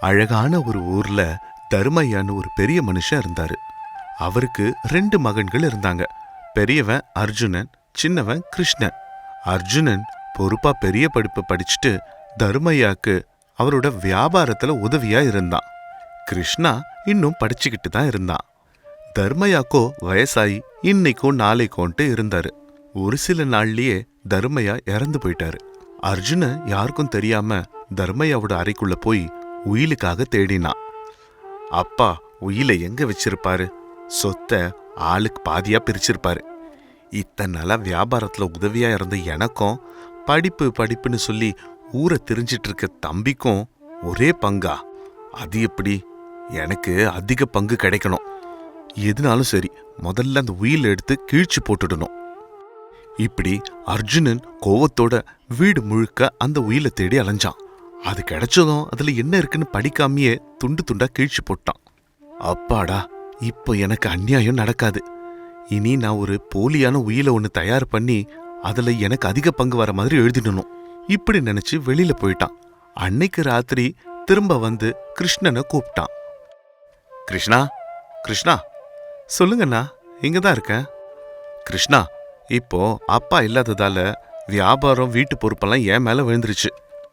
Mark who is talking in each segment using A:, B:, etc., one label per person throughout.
A: அழகான ஒரு ஊர்ல தர்மையான்னு ஒரு பெரிய மனுஷன் இருந்தாரு. அவருக்கு ரெண்டு மகன்கள் இருந்தாங்க. பெரியவன் அர்ஜுனன் சின்னவன் கிருஷ்ணன். அர்ஜுனன் பொறுப்பா பெரிய படிப்பு படிச்சுட்டு தர்மையாக்கு அவரோட வியாபாரத்துல உதவியா இருந்தான். கிருஷ்ணா இன்னும் படிச்சுக்கிட்டு தான் இருந்தான். தர்மையாக்கோ வயசாயி இன்னைக்கும் நாளைக்கோன்ட்டு இருந்தாரு. ஒரு சில நாள்லயே தர்மையா இறந்து போயிட்டாரு. அர்ஜுன யாருக்கும் தெரியாம தர்மையாவோட அறைக்குள்ள போய் உயிலுக்காக தேடினான் அப்பா உயிலை எங்க வச்சிருப்பாரு? சொத்தை ஆளுக்கு பாதியா பிரிச்சிருப்பாரு. இத்தனை நாளா வியாபாரத்துல உதவியா இருந்த எனக்கும் படிப்பு படிப்புன்னு சொல்லி ஊரை தெரிஞ்சிட்டு இருக்க தம்பிக்கும் ஒரே பங்கா. அது எப்படி? எனக்கு அதிக பங்கு கிடைக்கணும். எதுனாலும் சரி முதல்ல அந்த உயில எடுத்து கீழ்ச்சி போட்டுடணும். இப்படி அர்ஜுனன் கோவத்தோட வீடு முழுக்க அந்த உயிலை தேடி அலைஞ்சான். அது கிடைச்சதும் அதுல என்ன இருக்குன்னு படிக்காமையே துண்டு துண்டா கிழிச்சு போட்டான். அப்பாடா இப்போ எனக்கு அநியாயம் நடக்காது. இனி நான் ஒரு போலியான உயில ஒன்று தயார் பண்ணி அதுல எனக்கு அதிக பங்கு வர மாதிரி எழுதிடணும். இப்படி நினைச்சு வெளியில போயிட்டான். அன்னைக்கு ராத்திரி திரும்ப வந்து கிருஷ்ணனை கூப்பிட்டான். கிருஷ்ணா கிருஷ்ணா சொல்லுங்கண்ணா இங்க தான் இருக்கேன் கிருஷ்ணா இப்போ அப்பா இல்லாததால வியாபாரம் வீட்டு பொறுப்பெல்லாம் என் மேல விழுந்துருச்சு.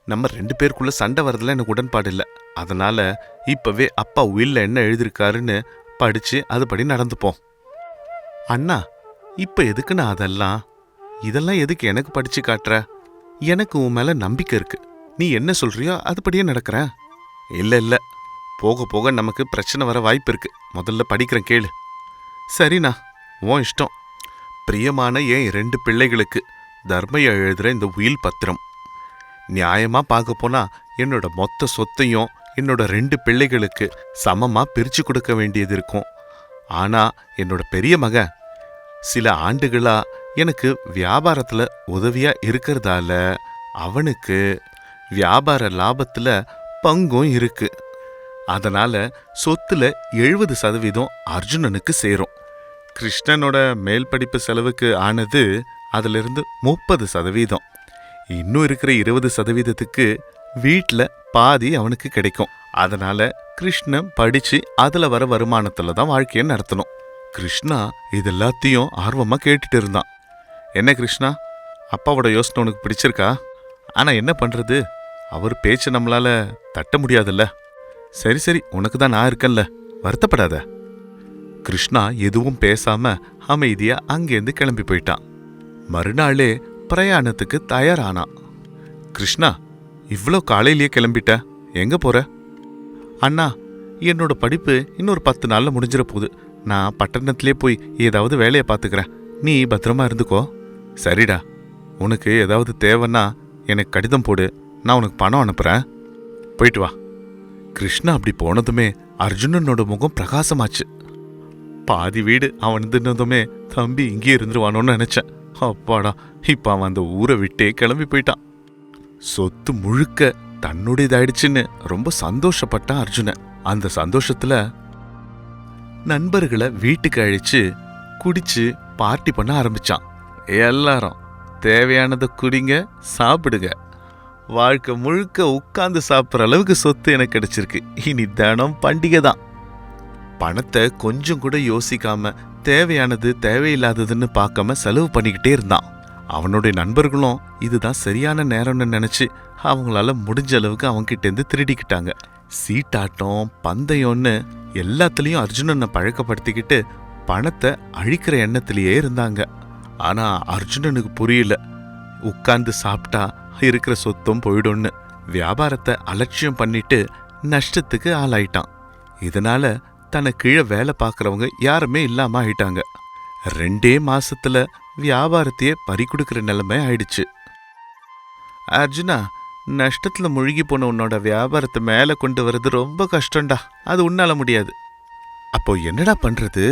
A: நம்ம ரெண்டு பேருக்குள்ள சண்டை வரதுல எனக்கு உடன்பாடு இல்லை. அதனால இப்பவே அப்பா உயில்ல என்ன எழுதியிருக்காருன்னு படிச்சு அதுபடி நடந்துப்போம். அண்ணா இப்ப எதுக்குண்ணா அதெல்லாம்? இதெல்லாம் எதுக்கு எனக்கு படிச்சு காட்டுற? எனக்கு உன் மேல நம்பிக்கை இருக்கு. நீ என்ன சொல்றியோ அதுபடியே நடக்கிறேன் இல்ல இல்ல. போக போக நமக்கு பிரச்சனை வர வாய்ப்பு இருக்கு. முதல்ல படிக்கிறேன் கேளு. சரிண்ணா உன் இஷ்டம். பிரியமான என் ரெண்டு பிள்ளைகளுக்கு தர்மையா எழுதுற இந்த உயில் பத்திரம். நியாயமா பார்க்க போனா என்னோட மொத்த சொத்தையும் என்னோட ரெண்டு பிள்ளைகளுக்கு சமமா பிரிச்சு கொடுக்க வேண்டியது இருக்கும். ஆனா என்னோட பெரிய மகன் சில ஆண்டுகளா எனக்கு வியாபாரத்துல உதவியா இருக்கிறதால அவனுக்கு வியாபார லாபத்துல பங்கும் இருக்கு. அதனால சொத்துல எழுபது சதவீதம் அர்ஜுனனுக்கு சேரும். கிருஷ்ணனோட மேல் படிப்பு செலவுக்கு ஆனது அதிலிருந்து முப்பது சதவீதம். இன்னும் இருக்கிற இருபது சதவீதத்துக்கு வீட்ல பாதி அவனுக்கு கிடைக்கும். அதனால கிருஷ்ணன் படிச்சு அதுல வர வருமானத்துல தான் வாழ்க்கையை நடத்தணும். கிருஷ்ணா இது எல்லாத்தையும் ஆர்வமா கேட்டுட்டு இருந்தான். என்ன கிருஷ்ணா? அப்பாவோட யோசனை உனக்கு பிடிச்சிருக்கா? ஆனா என்ன பண்றது? அவர் பேச்சை நம்மளால தட்ட முடியாதுல்ல. சரி சரி உனக்கு தான் நான் இருக்கேன்ல. வருத்தப்படாத. கிருஷ்ணா எதுவும் பேசாம அமைதியா அங்கேருந்து கிளம்பி போயிட்டான். மறுநாளே பிரயாணத்துக்கு தயாரானான் கிருஷ்ணா இவ்ளோ காலையிலேயே கிளம்பிட்ட. எங்க போற? அண்ணா என்னோட படிப்பு இன்னொரு பத்து நாள்ல முடிஞ்சிட போகுது நான் பட்டணத்திலே போய் ஏதாவது வேலையை பார்த்துக்கிறேன். நீ பத்திரமா இருந்துக்கோ. சரிடா. உனக்கு ஏதாவது தேவைன்னா எனக்கு கடிதம் போடு. நான் உனக்கு பணம் அனுப்புறேன். போயிட்டு வா. கிருஷ்ணா அப்படி போனதுமே அர்ஜுனனோட முகம் பிரகாசமாச்சு. பாதி வீடு அவன் இருந்ததுமே தம்பி இங்கே இருந்துருவானோன்னு நினைச்சேன். அப்பாடா இப்போ அவன் அந்த ஊரை விட்டே கிளம்பி போயிட்டான். சொத்து முழுக்க தன்னுடையதாயிடுச்சுன்னு ரொம்ப சந்தோஷப்பட்டான் அர்ஜுனன் அந்த சந்தோஷத்துல நண்பர்களை வீட்டுக்கு அழிச்சு குடிச்சு பார்ட்டி பண்ண ஆரம்பிச்சான். எல்லாரும் தேவையானதை குடிங்க சாப்பிடுங்க. வாழ்க்கை முழுக்க உட்கார்ந்து சாப்பிட்ற அளவுக்கு சொத்து எனக்கு கிடைச்சிருக்கு. இனி தினம் பண்டிகை தான் பணத்தை கொஞ்சம் கூட யோசிக்காம தேவையானது தேவையில்லாததுன்னு பார்க்காம செலவு பண்ணிக்கிட்டே இருந்தான். அவனுடைய நண்பர்களும் இதுதான் சரியான நேரம்னு நினைச்சு அவங்களால முடிஞ்ச அளவுக்கு அவன்கிட்ட இருந்து திருடிக்கிட்டாங்க. சீட்டாட்டம் பந்தயம்னு எல்லாத்துலயும் அர்ஜுனனை பழக்கப்படுத்திக்கிட்டு பணத்தை அழிக்கிற எண்ணத்திலேயே இருந்தாங்க. ஆனா அர்ஜுனனுக்கு புரியல. உட்கார்ந்து சாப்பிட்டா இருக்கிற சொத்தும் போயிடும்னு. வியாபாரத்தை அலட்சியம் பண்ணிட்டு நஷ்டத்துக்கு ஆளாயிட்டான். இதனால தன கீழே வேலை பார்க்கறவங்க யாருமே இல்லாம ஆயிட்டாங்க. ரெண்டே மாசத்துல வியாபாரத்தையே பறி கொடுக்கிற நிலைமை ஆயிடுச்சு. அர்ஜுனா நஷ்டத்துல முழுகி போன உன்னோட வியாபாரத்தை மேல கொண்டு வர்றது ரொம்ப கஷ்டம்டா. அது உன்னால முடியாது. அப்போ என்னடா பண்றது?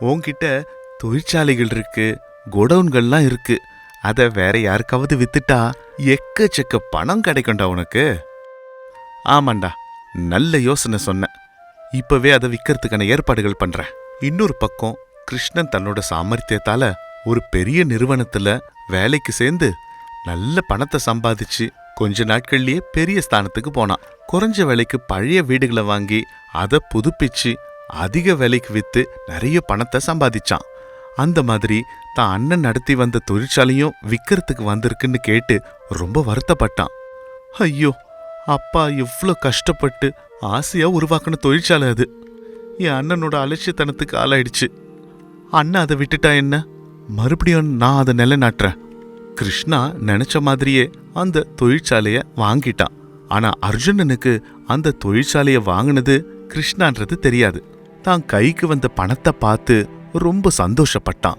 A: உன்கிட்ட தொழிற்சாலைகள் இருக்கு கோடவுன்கள்லாம் இருக்கு. அத வேற யாருக்காவது வித்துட்டா எக்கச்சக்க பணம் கிடைக்கும்டா உனக்கு. ஆமாண்டா நல்ல யோசனை சொன்னேன். இப்பவே அதை விற்கிறதுக்கான ஏற்பாடுகள் பண்றேன். இன்னொரு பக்கம் கிருஷ்ணன் தன்னோட சாமர்த்தியத்தால ஒரு பெரிய நிறுவனத்துல வேலைக்கு சேர்ந்து நல்ல பணத்தை சம்பாதிச்சு கொஞ்ச நாட்கள்லயே பெரிய ஸ்தானத்துக்கு போனான். குறைஞ்ச விலைக்கு பழைய வீடுகளை வாங்கி அதை புதுப்பிச்சு அதிக விலைக்கு வித்து நிறைய பணத்தை சம்பாதிச்சான். அந்த மாதிரி தான் அண்ணன் நடத்தி வந்த தொழிற்சாலையும் விற்கிறதுக்கு வந்திருக்குன்னு கேட்டு ரொம்ப வருத்தப்பட்டான். ஐயோ அப்பா இவ்வளோ கஷ்டப்பட்டு ஆசையா உருவாக்கின தொழிற்சாலை அது. என் அண்ணனோட அலட்சியத்தனத்துக்கு ஆளாயிடுச்சு. அண்ணன் அதை விட்டுட்டா என்ன? மறுபடியும் நான் அதை நிலைநாட்டுறேன். கிருஷ்ணா நினைச்ச மாதிரியே அந்த தொழிற்சாலைய வாங்கிட்டான். ஆனா அர்ஜுனனுக்கு அந்த தொழிற்சாலைய வாங்கினது கிருஷ்ணான்றது தெரியாது. தான் கைக்கு வந்த பணத்தை பார்த்து ரொம்ப சந்தோஷப்பட்டான்.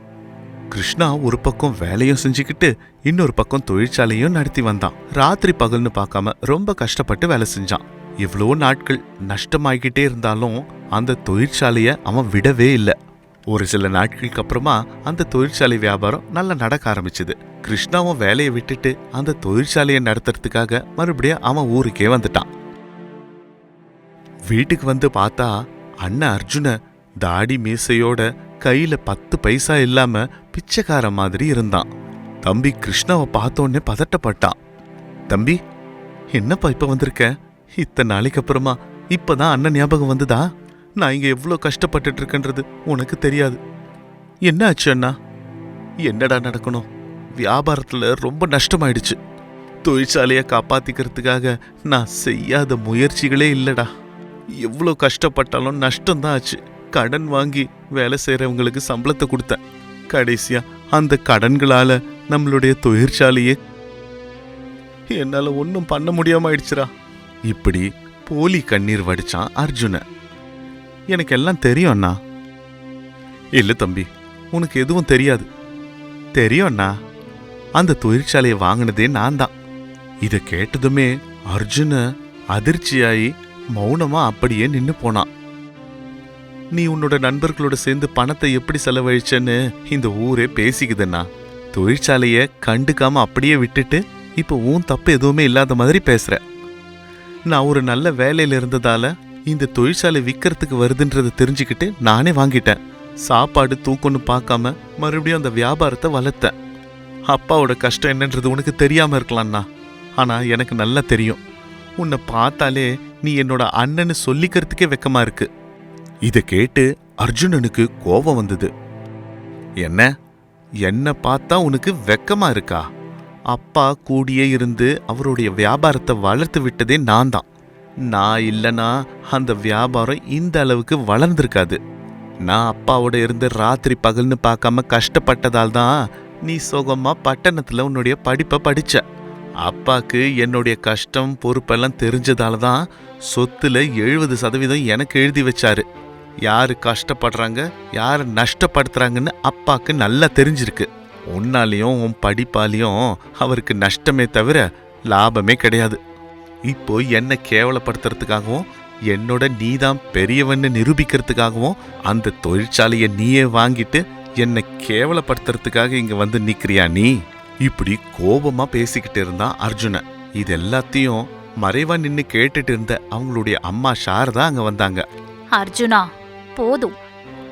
A: கிருஷ்ணா ஒரு பக்கம் வேலையும் செஞ்சுக்கிட்டு இன்னொரு பக்கம் தொழிற்சாலையும் நடத்தி வந்தான். ராத்திரி பகல்னு பார்க்காம ரொம்ப கஷ்டப்பட்டு வேலை செஞ்சான். இவ்வளோ நாட்கள் நஷ்டமாகிக்கிட்டே இருந்தாலும் அந்த தொழிற்சாலையை அவன் விடவே இல்லை. ஒரு சில நாட்களுக்கு அப்புறமா அந்த தொழிற்சாலை வியாபாரம் நல்லா நடக்க ஆரம்பிச்சது. கிருஷ்ணாவும் வேலையை விட்டுட்டு அந்த தொழிற்சாலையை நடத்துறதுக்காக மறுபடியும் அவன் ஊருக்கே வந்துட்டான். வீட்டுக்கு வந்து பார்த்தா அண்ணன் அர்ஜுன தாடி மீசையோட கையில பத்து பைசா இல்லாம பிச்சைக்கார மாதிரி இருந்தான். தம்பி கிருஷ்ணாவை பார்த்தோன்னே பதட்டப்பட்டான். தம்பி என்னப்பா இப்ப வந்திருக்க? இத்தனை நாளைக்கு அப்புறமா இப்பதான் அண்ணன் ஞாபகம் வந்ததா? நான் இங்க எவ்வளோ கஷ்டப்பட்டுட்டு இருக்கேன்றது உனக்கு தெரியாது. என்ன ஆச்சு அண்ணா? என்னடா நடக்கணும்? வியாபாரத்துல ரொம்ப நஷ்டமாயிடுச்சு. தொழிற்சாலையை காப்பாத்திக்கிறதுக்காக நான் செய்யாத முயற்சிகளே இல்லடா. எவ்வளோ கஷ்டப்பட்டாலும் நஷ்டம்தான் ஆச்சு. கடன் வாங்கி வேலை செய்கிறவங்களுக்கு சம்பளத்தை கொடுத்தேன். கடைசியா அந்த கடன்களால நம்மளுடைய தொழிற்சாலையே என்னால் ஒன்றும் பண்ண முடியாமல் ஆயிடுச்சுரா இப்படி போலி கண்ணீர் வடிச்சான் அர்ஜுன எனக்கு எல்லாம் தெரியும் அண்ணா. இல்லை தம்பி உனக்கு எதுவும் தெரியாது. தெரியும் அண்ணா. அந்த தொழிற்சாலையை வாங்கினதே நான் தான். இதை கேட்டதுமே அர்ஜுன அதிர்ச்சியாயி மௌனமா அப்படியே நின்னு போனான். நீ உன்னோட நண்பர்களோட சேர்ந்து பணத்தை எப்படி செலவழிச்சேன்னு இந்த ஊரே பேசிக்குதுண்ணா தொழிற்சாலையை கண்டுக்காம அப்படியே விட்டுட்டு இப்போ உன் தப்பு எதுவுமே இல்லாத மாதிரி பேசுற. நான் ஒரு நல்ல வேலையில இருந்ததால இந்த தொழிற்சாலை விற்கிறதுக்கு வருதுன்றதை தெரிஞ்சுக்கிட்டு நானே வாங்கிட்டேன். சாப்பாடு தூக்கம்னு பார்க்காம மறுபடியும் அந்த வியாபாரத்தை வளர்த்தேன். அப்பாவோட கஷ்டம் என்னன்றது உனக்கு தெரியாம இருக்கலாம்ண்ணா ஆனா எனக்கு நல்லா தெரியும். உன்னை பார்த்தாலே நீ என்னோட அண்ணன்னு சொல்லிக்கிறதுக்கே வெக்கமா இருக்கு. இதை கேட்டு அர்ஜுனனுக்கு கோபம் வந்தது. என்ன? என்ன பார்த்தா உனக்கு வெக்கமா இருக்கா? அப்பா கூடியே இருந்து அவருடைய வியாபாரத்தை வளர்த்து விட்டதே நான் தான் நான் இல்லனா அந்த வியாபாரம் இந்த அளவுக்கு வளர்ந்திருக்காது. நான் அப்பாவோட இருந்து ராத்திரி பகல்னு பார்க்காம கஷ்டப்பட்டதால் தான் நீ சுகமாக பட்டணத்தில் உன்னுடைய படிப்பை படித்த அப்பாவுக்கு என்னுடைய கஷ்டம் பொறுப்பெல்லாம் தெரிஞ்சதால தான் சொத்தில் எழுபது சதவீதம் எனக்கு எழுதி வச்சாரு. யார் கஷ்டப்படுறாங்க யார் நஷ்டப்படுத்துறாங்கன்னு அப்பாக்கு நல்லா தெரிஞ்சிருக்கு. உன்னாலையும் உன் படிப்பாலையும் அவருக்கு நஷ்டமே தவிர லாபமே கிடையாது. இப்போ என்ன கேவலப்படுத்துறதுக்காகவும் என்னோட நீதான் பெரியவன்னு நிரூபிக்கிறதுக்காகவும் அந்த தொழிற்சாலையை நீயே வாங்கிட்டு என்னை கேவலப்படுத்துறதுக்காக இங்க வந்து நிக்கிறியா நீ? இப்படி கோபமா பேசிக்கிட்டு இருந்தான் அர்ஜுனன் இது எல்லாத்தையும் மறைவா நின்னு கேட்டுட்டு இருந்த அவங்களுடைய அம்மா சாரதா அங்க வந்தாங்க.
B: அர்ஜுனா போதும்.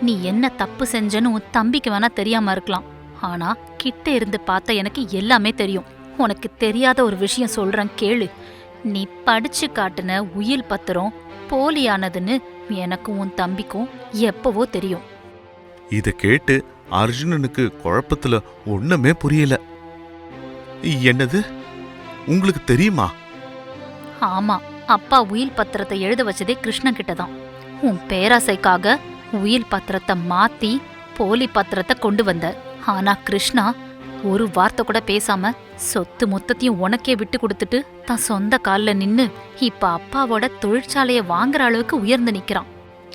B: நீ என்ன தப்பு செஞ்சன்னு உன் தம்பிக்கு வேணா தெரியாம இருக்கலாம். ஆனா கிட்ட இருந்து பார்த்த எனக்கு எல்லாமே தெரியும். உனக்கு தெரியாத ஒரு விஷயம் சொல்றேன் கேளு. நீ படிச்சு காட்டுன உயில் பத்திரம் போலியானதுன்னு எனக்கும் உன் தம்பிக்கும் எப்பவோ தெரியும்.
A: இத கேட்டு அர்ஜுனனுக்கு குழப்பத்துல ஒண்ணுமே புரியல. என்னது? உங்களுக்கு தெரியுமா?
B: ஆமா அப்பா உயில் பத்திரத்தை எழுத வச்சதே கிருஷ்ணன் கிட்ட தான். உன் பேராசைக்காக உயில் பத்திரத்தை மாத்தி போலி பத்திரத்தை கொண்டு வந்த. ஆனா கிருஷ்ணா ஒரு வார்த்தை கூட பேசாம சொத்து மொத்தத்தையும் உனக்கே விட்டு கொடுத்துட்டு தான் சொந்த கால்ல நின்னு இப்ப அப்பாவோட தொழிற்சாலைய வாங்குற அளவுக்கு உயர்ந்து நிக்கிறான்.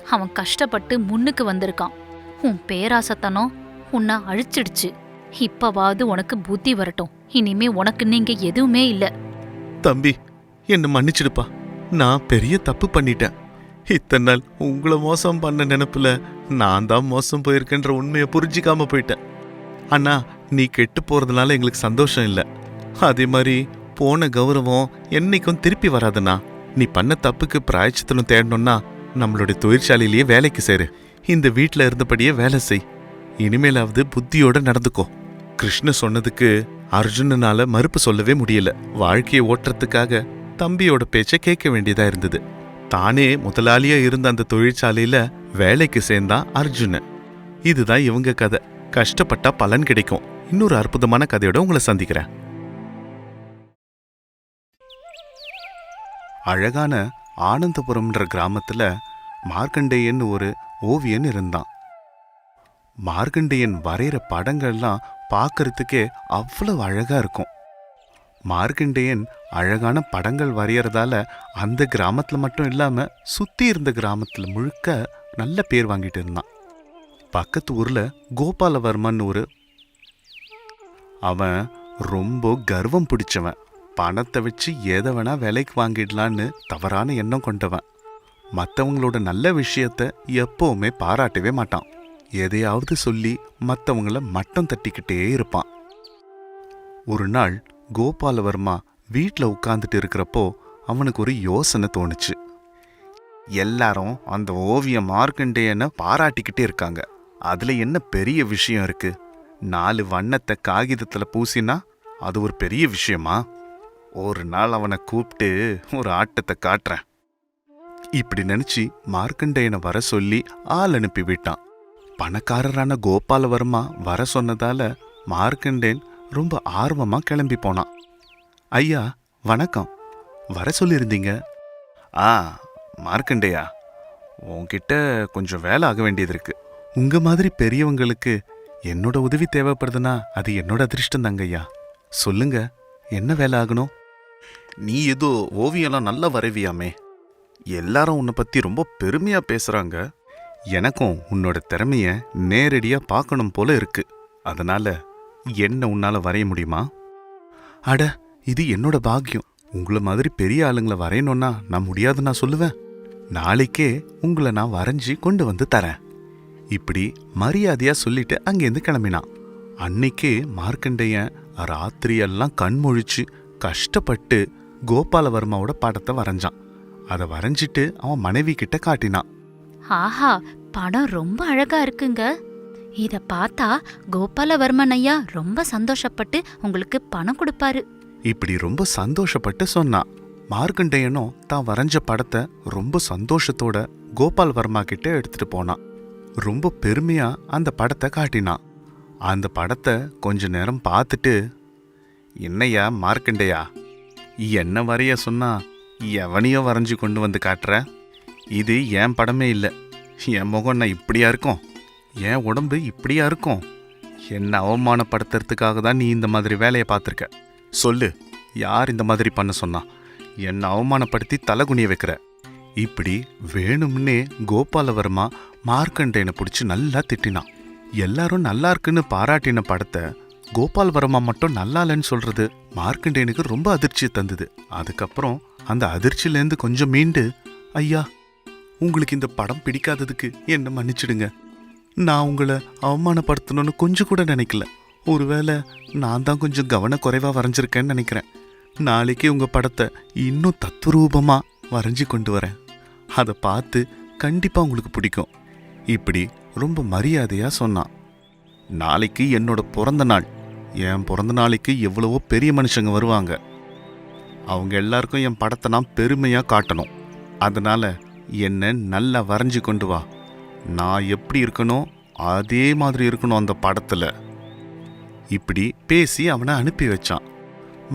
B: அவன் கஷ்டப்பட்டு முன்னுக்கு வந்திருக்கான். உன் பேராசத்தனம் உன்னை அழிச்சிடுச்சு. இப்பவாவது உனக்கு புத்தி வரட்டும். இனிமே உனக்கு நீங்க எதுவுமே இல்ல.
A: தம்பி என்ன மன்னிச்சிடுப்பா. நான் பெரிய தப்பு பண்ணிட்டேன். இத்தனை நாள் உங்களை மோசம் பண்ண நினைப்புல நான் தான் மோசம் போயிருக்கேன்ற உண்மையை புரிஞ்சிக்காம போயிட்டேன். அண்ணா நீ கெட்டு போறதுனால எங்களுக்கு சந்தோஷம் இல்லை. அதே மாதிரி போன கௌரவம் என்னைக்கும் திருப்பி வராதுண்ணா. நீ பண்ண தப்புக்கு பிராயச்சித்தலும் தேடணும்னா நம்மளுடைய தொழிற்சாலையிலேயே வேலைக்கு சேரு. இந்த வீட்டில் இருந்தபடியே வேலை செய். இனிமேலாவது புத்தியோட நடந்துக்கோ. கிருஷ்ண சொன்னதுக்கு அர்ஜுனனால மறுப்பு சொல்லவே முடியல. வாழ்க்கையை ஓட்டுறதுக்காக தம்பியோட பேச்சை கேட்க வேண்டியதா இருந்தது. தானே முதலாளியா இருந்த அந்த தொழிற்சாலையில வேலைக்கு சேர்ந்தான் அர்ஜுனன். இதுதான் இவங்க கதை. கஷ்டப்பட்டா பலன் கிடைக்கும். இன்னொரு அற்புதமான கதையோட உங்களை சந்திக்கிறேன். அழகான ஆனந்தபுரம்ன்ற கிராமத்துல மார்க்கண்டேயன் ஒரு ஓவியன் இருந்தான். மார்க்கண்டேயன் வரைகிற படங்கள்லாம் பார்க்கறதுக்கே அவ்வளவு அழகா இருக்கும். மார்க்கண்டேயன் அழகான படங்கள் வரையறதால அந்த கிராமத்தில் மட்டும் இல்லாமல் சுற்றி இருந்த கிராமத்தில் முழுக்க நல்ல பேர் வாங்கிட்டு இருந்தான். பக்கத்து ஊர்ல கோபாலவர்மன் ஒரு அவன் ரொம்ப கர்வம் பிடிச்சவன். பணத்தை வச்சு எதை வேணா விலைக்கு வாங்கிடலான்னு தவறான எண்ணம் கொண்டவன். மற்றவங்களோட நல்ல விஷயத்த எப்பவுமே பாராட்டவே மாட்டான். எதையாவது சொல்லி மற்றவங்கள மட்டம் தட்டிக்கிட்டே இருப்பான். ஒரு நாள் கோபாலவர்மா வீட்டில் உட்காந்துட்டு இருக்கிறப்போ அவனுக்கு ஒரு யோசனை தோணுச்சு. எல்லாரும் அந்த ஓவியம் மார்க்கண்டேயனை பாராட்டிக்கிட்டே இருக்காங்க. அதுல என்ன பெரிய விஷயம் இருக்கு? நாலு வண்ணத்தை காகிதத்துல பூசினா அது ஒரு பெரிய விஷயமா? ஒரு நாள் அவனை கூப்பிட்டு ஒரு ஆட்டத்தை காட்டுறேன். இப்படி நினைச்சு மார்க்கண்டேயனை வர சொல்லி ஆள் அனுப்பி விட்டான். பணக்காரரான கோபாலவர்மா வர சொன்னதால மார்க்கண்டேன் ரொம்ப ஆர்வமா கிளம்பி போனான். ஐயா வணக்கம். வர சொல்லியிருந்தீங்க ஆ மார்க்கண்டேயா உன்கிட்ட கொஞ்சம் வேலை ஆக வேண்டியது இருக்கு. உங்க மாதிரி பெரியவங்களுக்கு என்னோட உதவி தேவைப்படுதுன்னா அது என்னோட அதிர்ஷ்டம் தாங்கய்யா சொல்லுங்க என்ன வேலை ஆகணும்? நீ ஏதோ ஓவியம்லாம் நல்லா வரைவியாமே. எல்லாரும் உன்னை பத்தி ரொம்ப பெருமையா பேசுறாங்க. எனக்கும் உன்னோட திறமைய நேரடியா பார்க்கணும் போல இருக்கு. அதனால என்ன உன்னால வரைய முடியுமா? அட இது என்னோட பாக்கியம். உங்களை மாதிரி பெரிய ஆளுங்களை வரையணும்னா நான் முடியாதுன்னு நான் சொல்லுவேன். நாளைக்கே உங்களை நான் வரைஞ்சி கொண்டு வந்து தரேன். இப்படி மரியாதையா சொல்லிட்டு அங்கேருந்து கிளம்பினான். அன்னைக்கே மார்க்கண்டேயன் ராத்திரியெல்லாம் கண்மொழிச்சு கஷ்டப்பட்டு கோபாலவர்மாவோட படத்தை வரைஞ்சான். அதை வரைஞ்சிட்டு அவன் மனைவி கிட்ட காட்டினான்.
B: ஆஹா படம் ரொம்ப அழகா இருக்குங்க. இத பார்த்தா கோபாலவர்மன் ஐயா ரொம்ப சந்தோஷப்பட்டு உங்களுக்கு பணம் கொடுப்பாரு.
A: இப்படி ரொம்ப சந்தோஷப்பட்டு சொன்னான். மார்க்கண்டேயனும் தான் வரைஞ்ச படத்தை ரொம்ப சந்தோஷத்தோட கோபால் வர்மா கிட்ட எடுத்துட்டு போனான். ரொம்ப பெருமையா அந்த படத்தை காட்டினான். அந்த படத்தை கொஞ்ச நேரம் பார்த்துட்டு என்னையா மார்க்கண்டையா என்ன வரைய சொன்னா எவனையோ வரைஞ்சு கொண்டு வந்து காட்டுற? இது என் படமே இல்லை. என் முகம் நான் இப்படியா இருக்கும்? என் உடம்பு இப்படியா இருக்கும்? என்னை அவமானப்படுத்துறதுக்காக தான் நீ இந்த மாதிரி வேலையை பார்த்துருக்க? சொல்லு யார் இந்த மாதிரி பண்ண சொன்னா? என்னை அவமானப்படுத்தி தலைகுனிய வைக்கிற? இப்படி வேணும்னே கோபாலவர்மா மார்க்கண்டேயனை பிடிச்சி நல்லா திட்டினான் எல்லாரும் நல்லா இருக்குன்னு பாராட்டின படத்தை கோபாலவர்மா மட்டும் நல்லா இல்லைன்னு சொல்றது மார்க்கண்டேயனுக்கு ரொம்ப அதிர்ச்சியை தந்தது. அதுக்கப்புறம் அந்த அதிர்ச்சியிலேருந்து கொஞ்சம் மீண்டு ஐயா உங்களுக்கு இந்த படம் பிடிக்காததுக்கு என்ன மன்னிச்சிடுங்க. நான் உங்களை அவமானப்படுத்தணும்னு கொஞ்சம் கூட நினைக்கல. ஒருவேளை நான் தான் கொஞ்சம் கவனக்குறைவாக வரைஞ்சிருக்கேன்னு நினைக்கிறேன். நாளைக்கு உங்கள் படத்தை இன்னும் தத்துரூபமா வரைஞ்சி கொண்டு வரேன். அதை பார்த்து கண்டிப்பாக உங்களுக்கு பிடிக்கும். இப்படி ரொம்ப மரியாதையாக சொன்னான். நாளைக்கு என்னோட பிறந்த நாள். என் பிறந்த நாளைக்கு எவ்வளவோ பெரிய மனுஷங்க வருவாங்க. அவங்க எல்லாருக்கும் என் படத்தை நான் பெருமையாக காட்டணும். அதனால் என்னை நல்லா வரைஞ்சி கொண்டு வா. நான் எப்படி இருக்கணும் அதே மாதிரி இருக்கணும் அந்த படத்தில். இப்படி பேசி அவனை அனுப்பி வச்சான்.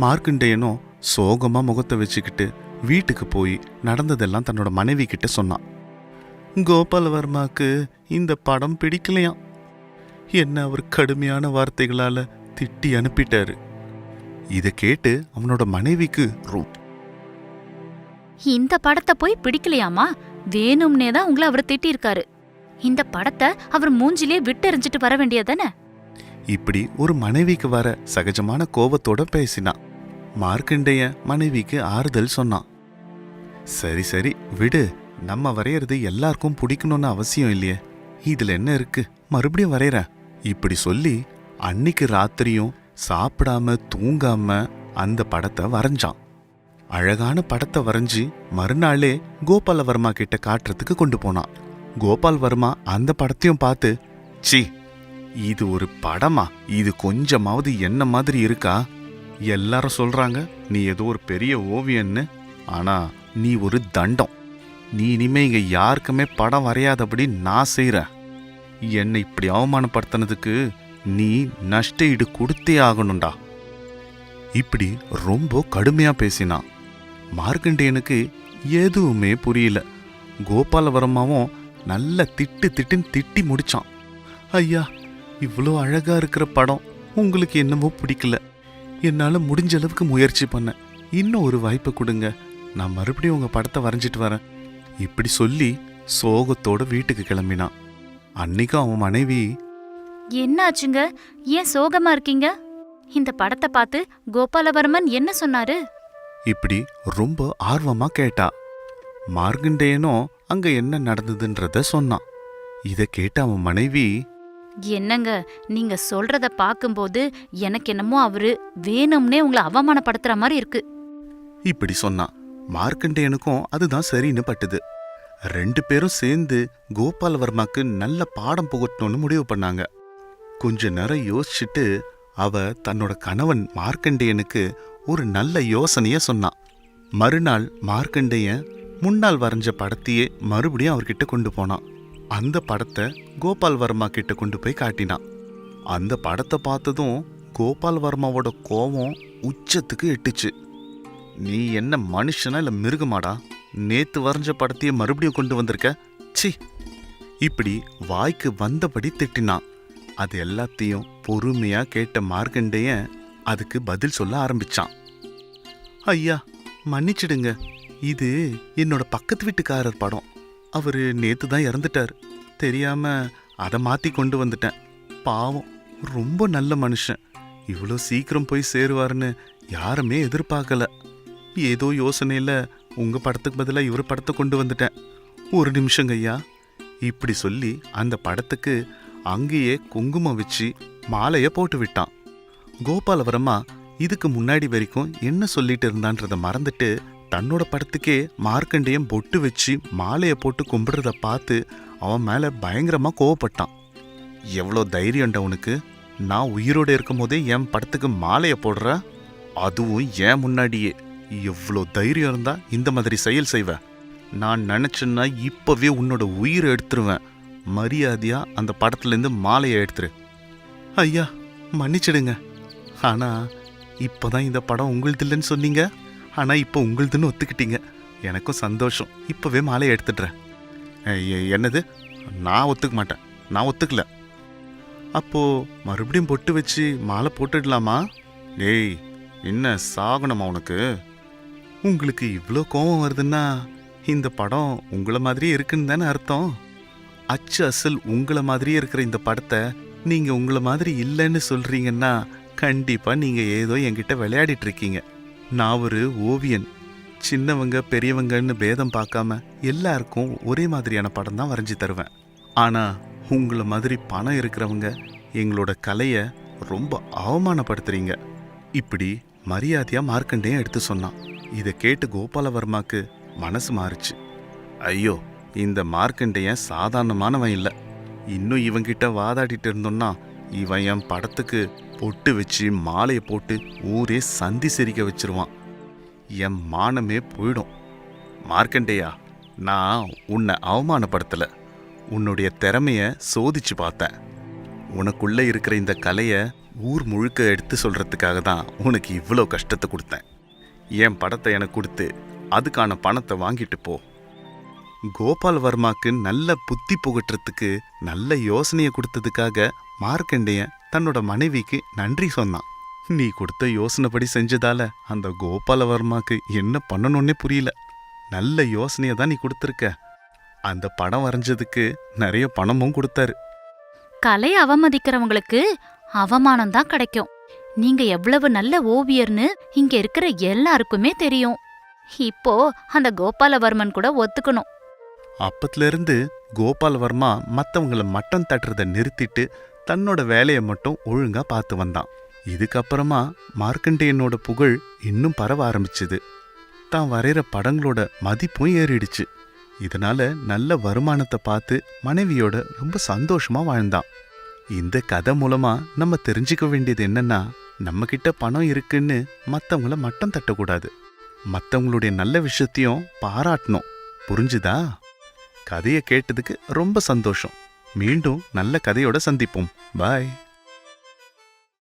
A: மார்க்கண்டேயனும் சோகமாக முகத்தை வச்சுக்கிட்டு வீட்டுக்கு போய் நடந்ததெல்லாம் தன்னோட மனைவி கிட்ட சொன்னான். கோபாலவர்மாக்கு இந்த படம் பிடிக்கலையாம். என்ன அவர் கடுமையான வார்த்தைகளால திட்டி அனுப்பிட்டாரு. இதை கேட்டு அவனோட மனைவிக்கு ரொ-
B: இந்த படத்தை போய் பிடிக்கலையாமா? வேணும்னே தான் உங்களை அவர் திட்டியிருக்காரு. இந்த படத்தை அவர் மூஞ்சிலே விட்டெறிஞ்சிட்டு வர வேண்டியதானே
A: இப்படி ஒரு மனைவிக்கு வர சகஜமான கோபத்தோட பேசினான். மார்க்கண்டேய மனைவிக்கு ஆறுதல் சொன்னான். சரி சரி விடு. நம்ம வரையறது எல்லாருக்கும் பிடிக்கணும்னு அவசியம் இல்லையே. இதுல என்ன இருக்கு? மறுபடியும் வரைகிறேன் இப்படி சொல்லி அன்னிக்கு ராத்திரியும் சாப்பிடாம தூங்காம அந்த படத்தை வரைஞ்சான். அழகான படத்தை வரைஞ்சி மறுநாளே கோபாலவர்மா கிட்ட காட்டுறதுக்கு கொண்டு போனான். கோபால் வர்மா அந்த படத்தையும் பார்த்து சி இது ஒரு படமா? இது கொஞ்சமாவது என்ன மாதிரி இருக்கா? எல்லாரும் சொல்றாங்க நீ ஏதோ ஒரு பெரிய ஓவியன்னு. ஆனா நீ ஒரு தண்டம். நீ இனிமே இங்க யாருக்குமே படம் வரையாதபடி நான் செய்றேன் என்னை இப்படி அவமானப்படுத்தினதுக்கு நீ நஷ்ட ஈடு கொடுத்தே ஆகணும்டா. இப்படி ரொம்ப கடுமையா பேசினான் மார்க்கண்டேயனுக்கு எதுவுமே புரியல. கோபாலவரமாவும் நல்ல திட்டு திட்டுன்னு திட்டி முடிச்சான். ஐயா இவ்வளோ அழகா இருக்கிற படம் உங்களுக்கு என்னமோ பிடிக்கல. என்னால முடிஞ்ச அளவுக்கு முயற்சி பண்ணேன். இன்னும் ஒரு வாய்ப்பை கொடுங்க. நான் மறுபடியும் உங்க படத்தை வரைஞ்சிட்டு வரேன். இப்படி சொல்லி சோகத்தோட வீட்டுக்கு கிளம்பினான் அன்னைக்கும் அவன் மனைவி
B: என்னாச்சுங்க? ஏன் சோகமா இருக்கீங்க? இந்த படத்தை பார்த்து கோபாலவர்மன் என்ன சொன்னாரு?
A: இப்படி ரொம்ப ஆர்வமா கேட்டா. மார்கண்டேயனும் அங்க என்ன நடந்ததுன்றத சொன்னான் இத கேட்ட அவன் மனைவி
B: என்னங்க நீங்க சொல்றத பாக்கும்போது எனக்கு என்னமோ அவரு வேணும்னே உங்களை அவமானப்படுத்துற மாதிரி இருக்கு.
A: இப்படி சொன்னான் மார்க்கண்டேயனுக்கும் அதுதான் சரின்னு பட்டுது. ரெண்டு பேரும் சேர்ந்து கோபாலவர்மாக்கு நல்ல பாடம் புகட்டணும்னு முடிவு பண்ணாங்க. கொஞ்ச நேரம் யோசிச்சுட்டு அவ தன்னோட கணவன் மார்க்கண்டேயனுக்கு ஒரு நல்ல யோசனைய சொன்னான். மறுநாள் மார்க்கண்டேயன் முன்னால் வரைஞ்ச படத்தையே மறுபடியும் அவர்கிட்ட கொண்டு போனான். அந்த படத்தை கோபால் வர்மா கிட்ட கொண்டு போய் காட்டினான். அந்த படத்தை பார்த்ததும் கோபால் வர்மாவோட கோபம் உச்சத்துக்கு எட்டுச்சு. நீ என்ன மனுஷனா இல்ல மிருகமாடா? நேத்து வரைஞ்ச படத்தையே மறுபடியும் கொண்டு வந்திருக்க? சி இப்படி வாய்க்கு வந்தபடி திட்டினான் அது எல்லாத்தையும் பொறுமையா கேட்ட மார்க்கண்டேயன் அதுக்கு பதில் சொல்ல ஆரம்பிச்சான். ஐயா மன்னிச்சிடுங்க. இது என்னோட பக்கத்து வீட்டுக்காரர் படம். அவரு நேத்து தான் இறந்துட்டார். தெரியாம அதை மாத்தி கொண்டு வந்துட்டேன். பாவம் ரொம்ப நல்ல மனுஷன். இவ்வளோ சீக்கிரம் போய் சேருவாருன்னு யாருமே எதிர்பார்க்கல. ஏதோ யோசனையில உங்க படத்துக்கு பதிலாக இவர் படத்தை கொண்டு வந்துட்டேன். ஒரு நிமிஷங்க ஐயா. இப்படி சொல்லி அந்த படத்துக்கு அங்கேயே குங்குமம் வச்சு மாலையை போட்டு விட்டான். கோபாலவரமா இதுக்கு முன்னாடி வரைக்கும் என்ன சொல்லிட்டு இருந்தான்றத மறந்துட்டு தன்னோட படத்துக்கே மார்க்கண்டேயம் பொட்டு வச்சு மாலையை போட்டு கும்பிடுறத பார்த்து அவன் மேல பயங்கரமா கோவப்பட்டான். எவ்வளோ தைரியம்டா உனக்கு. நான் உயிரோட இருக்கும் போதே என் படத்துக்கு மாலையை போடுற? அதுவும் ஏன் முன்னாடியே? எவ்வளோ தைரியம் இருந்தால் இந்த மாதிரி செயல் செய்வ. நான் நினச்சேன்னா இப்போவே உன்னோட உயிரை எடுத்துருவேன். மரியாதையாக அந்த படத்துலேருந்து மாலையை எடுத்துரு. ஐயா மன்னிச்சிடுங்க. ஆனால் இப்போ தான் இந்த படம் உங்களுது இல்லைன்னு சொன்னீங்க. ஆனால் இப்போ உங்களுதுன்னு ஒத்துக்கிட்டீங்க. எனக்கும் சந்தோஷம். இப்போவே மாலையை எடுத்துடுறேன். என்னது? நான் ஒத்துக்க மாட்டேன். நான் ஒத்துக்கல. அப்போது மறுபடியும் பொட்டு வச்சு மாலை போட்டுடலாமா? டேய் என்ன சாகணுமா உனக்கு? உங்களுக்கு இவ்வளோ கோபம் வருதுன்னா இந்த படம் உங்களை மாதிரியே இருக்குன்னு தானே அர்த்தம்? அச்சு அசல் உங்களை மாதிரியே இருக்கிற இந்த படத்தை நீங்கள் உங்களை மாதிரி இல்லைன்னு சொல்கிறீங்கன்னா கண்டிப்பாக நீங்கள் ஏதோ என்கிட்ட விளையாடிட்டு இருக்கீங்க. நான் ஒரு ஓவியன். சின்னவங்க பெரியவங்கன்னு பேதம் பார்க்காம எல்லாருக்கும் ஒரே மாதிரியான படம் தான் வரைஞ்சி தருவேன். ஆனால் உங்களை மாதிரி பணம் இருக்கிறவங்க எங்களோட கலையை ரொம்ப அவமானப்படுத்துறீங்க. இப்படி மரியாதையாக மார்க்கண்டையும் எடுத்து சொன்னான். இதை கேட்டு கோபாலவர்மாக்கு மனசு மாறுச்சு. ஐயோ இந்த மார்க்கண்டேயன் சாதாரணமானவன் இல்லை. இன்னும் இவங்கிட்ட வாதாடிட்டு இருந்தோம்னா இவன் என் படத்துக்கு பொட்டு வச்சு மாலையை போட்டு ஊரே சந்தி சிரிக்க வச்சிருவான். என் மானமே போயிடும். மார்க்கண்டேயா நான் உன்னை அவமானப்படுத்தலை. உன்னுடைய திறமைய சோதிச்சு பார்த்தேன். உனக்குள்ளே இருக்கிற இந்த கலையை ஊர் முழுக்க எடுத்து சொல்கிறதுக்காக தான் உனக்கு இவ்வளோ கஷ்டத்தை கொடுத்தேன். என் படத்தை எனக்கு கொடுத்து அதுக்கான பணத்தை வாங்கிட்டு போ. கோபால் வர்மாக்கு நல்ல புத்தி புகட்டுறதுக்கு நல்ல யோசனையை கொடுத்ததுக்காக மார்க்கண்டேயன் தன்னோட மனைவிக்கு நன்றி சொன்னான். நீ கொடுத்த யோசனைப்படி செஞ்சதால அந்த கோபாலவர்மாக்கு என்ன பண்ணணும்னே புரியல. நல்ல யோசனையை தான் நீ கொடுத்துருக்க. அந்த படம் வரைஞ்சதுக்கு நிறைய பணமும் கொடுத்தாரு.
B: கலையை அவமதிக்கிறவங்களுக்கு அவமானம் தான் கிடைக்கும். நீங்க எவ்வளவு நல்ல ஓவியர்னு இங்க இருக்கிற எல்லாருக்குமே தெரியும். இப்போ அந்த கோபாலவர்மன் கூட ஒத்துக்கணும்.
A: அப்பத்துல இருந்து கோபாலவர்மா மத்தவங்கள மட்டம் தட்டுறத நிறுத்திட்டு தன்னோட வேலையை மட்டும் ஒழுங்கா பார்த்து வந்தான். இதுக்கப்புறமா மார்க்கண்டேயனோட புகழ் இன்னும் பரவ ஆரம்பிச்சது. தான் வரைகிற படங்களோட மதிப்பும் ஏறிடுச்சு. இதனால நல்ல வருமானத்தை பார்த்து மனைவியோட ரொம்ப சந்தோஷமா வாழ்ந்தான். இந்த கதை மூலமா நம்ம தெரிஞ்சுக்க வேண்டியது என்னன்னா நம்ம கிட்ட பணம் இருக்குன்னு மத்தவங்கள மட்டம் தட்டக்கூடாது. மத்தவங்களுடைய நல்ல விஷயத்தையும் பாராட்டணும். புரிஞ்சுதா? கதையை கேட்டதுக்கு ரொம்ப சந்தோஷம். மீண்டும் நல்ல கதையோட சந்திப்போம். பாய்.